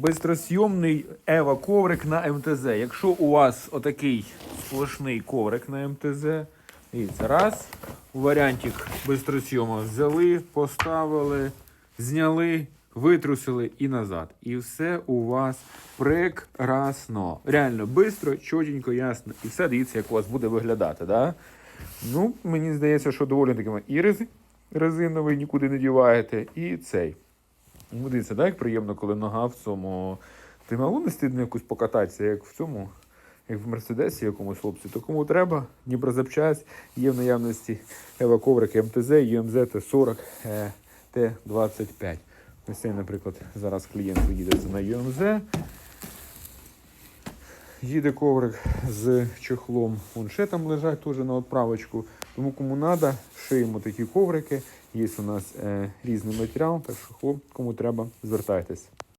Бистросйомний Ева коврик на МТЗ. Якщо у вас отакий сплошний коврик на МТЗ, і це раз. Варіантик бистросйома взяли, поставили, зняли, витрусили і назад. І все у вас прекрасно. Реально бистро, чотенько, ясно. І все дивіться, як у вас буде виглядати. Да? Ну, мені здається, що доволі такими і резиновий, нікуди не діваєте, і цей. Ну, дивіться, так, як приємно, коли нога в цьому. Ти мало не стидно якусь покататися, як в цьому, як в Мерседесі якомусь хлопці. То кому треба, Дніпрозапчасть, є в наявності еваковрик МТЗ, ЮМЗ Т40, е, Т25. Ось цей, наприклад, зараз клієнт їде на ЮМЗ. Їде коврик з чехлом. Вон ще там лежать теж на відправочку. Тому кому треба, шиємо такі коврики. Є у нас е, різний матеріал, так що кому треба, звертайтесь.